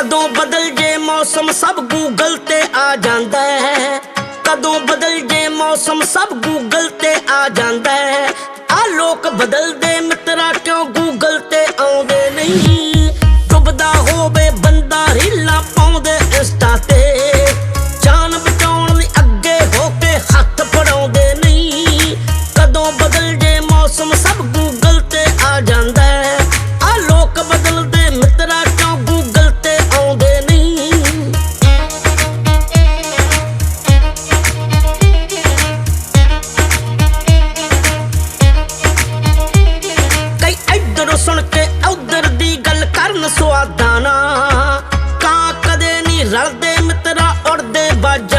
ਕਦੋਂ ਬਦਲ ਜੇ ਮੌਸਮ, ਸਭ ਗੂਗਲ ਤੇ ਆ ਜਾਂਦਾ ਹੈ। ਕਦੋਂ ਬਦਲ ਜੇ ਮੌਸਮ, ਸਭ ਗੂਗਲ ਤੇ ਆ ਜਾਂਦਾ ਹੈ। ਆ ਲੋਕ ਬਦਲਦੇ ਮਿੱਤਰਾ ਕਿਉਂ ਗੂਗਲ ਤੇ ਆਉਂਦੇ ਨਹੀਂ? ਡੁੱਬਦਾ ਹੋਵੇ ਬੰਦਾ ਰੀਲਾਂ ਦਾਣਾ। ਕਾ ਕਦੇ ਨਹੀਂ ਰਲਦੇ ਮਿੱਤਰਾ ਉੜਦੇ ਬਾਜ।